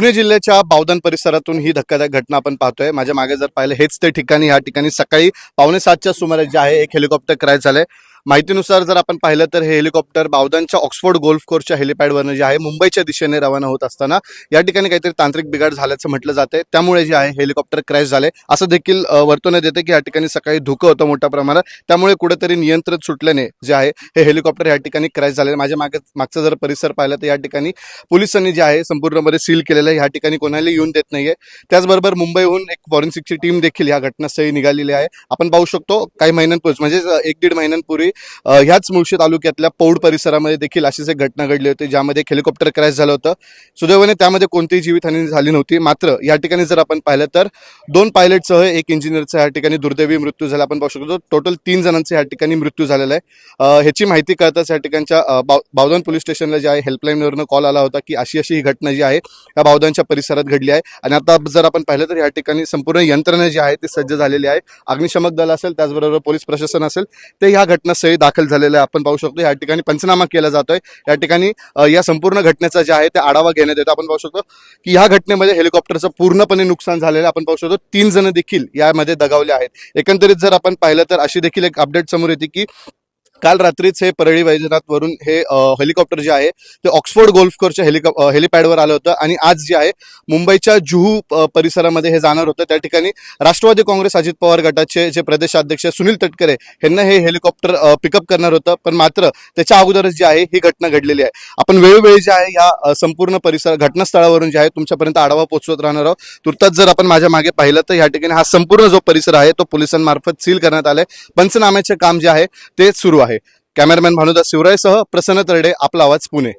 पुणे जिल्ह्याच्या बावधन परिसरातून ही धक्कादायक घटना आपण पाहतोय. माझ्या मागे जर पाहिलं हेच ते ठिकाणी या ठिकाणी सकाळी पावणे सातच्या सुमारास जे आहे एक हेलिकॉप्टर क्रॅश झालंय. माहितीनुसार जर आपण पाहिलं तर हे हेलिकॉप्टर बावदांच्या ऑक्सफोर्ड गोल्फ कोर्सच्या हेलिपॅडवरनं जे आहे मुंबईच्या दिशेने रवाना होत असताना या ठिकाणी काहीतरी तांत्रिक बिघाड झाल्याचं म्हटलं जाते त्यामुळे जे आहे हेलिकॉप्टर क्रॅश झाले. असं देखील वर्तवण्यात येते की या ठिकाणी सकाळी धुकं होतं मोठ्या प्रमाणात. त्यामुळे कुठेतरी नियंत्रण सुटल्याने जे आहे हे हेलिकॉप्टर या ठिकाणी क्रॅश झाले. माझ्या मागे मागचा जर परिसर पाहिला तर या ठिकाणी पोलिसांनी जे आहे संपूर्णपणे सील केलेलं आहे. या ठिकाणी कोणाला येऊन देत नाहीये. त्याचबरोबर मुंबईहून एक फॉरेन्सिकची टीम देखील या घटनास्थळी निघालेली आहे. आपण पाहू शकतो काही महिन्यांपूर्वी म्हणजे एक दीड महिन्यांपूर्वी ह्याच मुळशी तालुक्यातल्या पौड परिसरामध्ये देखील अशीच एक घटना घडली होती ज्यामध्ये एक हेलिकॉप्टर क्रॅश झालं होतं. सुदैवाने त्यामध्ये कोणतीही जीवितहानी झाली नव्हती. मात्र या ठिकाणी जर आपण पाहिलं तर दोन पायलटसह एक इंजिनियरचा या ठिकाणी दुर्दैवी मृत्यू झाला. आपण पाहू शकतो टोटल तीन जणांचा या ठिकाणी मृत्यू झालेला आहे. ह्याची माहिती कळताच या ठिकाणच्या बावधन पोलीस स्टेशनला जे आहे हेल्पलाईनवरनं कॉल आला होता की अशी अशी ही घटना जी आहे या बावधनच्या परिसरात घडली आहे. आणि आता जर आपण पाहिलं तर या ठिकाणी संपूर्ण यंत्रणा जी आहे ती सज्ज झालेली आहे. अग्निशमक दल असेल त्याचबरोबर पोलीस प्रशासन असेल ते या सही दाखल झालेलं आहे. आपण पाहू शकतो या ठिकाणी पंचनामा केला जातोय. या ठिकाणी या संपूर्ण घटनेचा जे आहे ते आढावा घेण्यात येतो. आपण पाहू शकतो की या घटनेमध्ये हेलिकॉप्टरचं पूर्णपणे नुकसान झालेलं आपण पाहू शकतो तीन जण देखील यामध्ये दगावले आहेत. एकंदरीत जर आपण पाहिलं तर अशी देखील एक अपडेट समोर येते की काल रात्रीच हे परळी वैजनाथवरून हे हेलिकॉप्टर जे आहे ते ऑक्सफोर्ड गोल्फ कोर्सच्या हेलिकॉप हेलिपॅडवर आलं होतं आणि आज जे आहे मुंबईच्या जुहू परिसरामध्ये हे जाणार होतं. त्या ठिकाणी राष्ट्रवादी काँग्रेस अजित पवार गटाचे जे प्रदेशाध्यक्ष सुनील तटकरे यांना हे हेलिकॉप्टर पिकअप करणार होतं. पण मात्र त्याच्या अगोदरच जी आहे ही घटना घडलेली आहे. आपण वेळोवेळी जे आहे या संपूर्ण परिसर घटनास्थळावरून जे आहे तुमच्यापर्यंत आढावा पोहोचवत राहणार आहोत. तुर्तात जर आपण माझ्या मागे पाहिलं तर या ठिकाणी हा संपूर्ण जो परिसर आहे तो पोलिसांमार्फत सील करण्यात आलाय. पंचनाम्याचे काम जे आहे ते सुरू आहे. कॅमेरामॅन भानुदास शिवरायसह प्रसन्न तरडे आपला आवाज पुणे.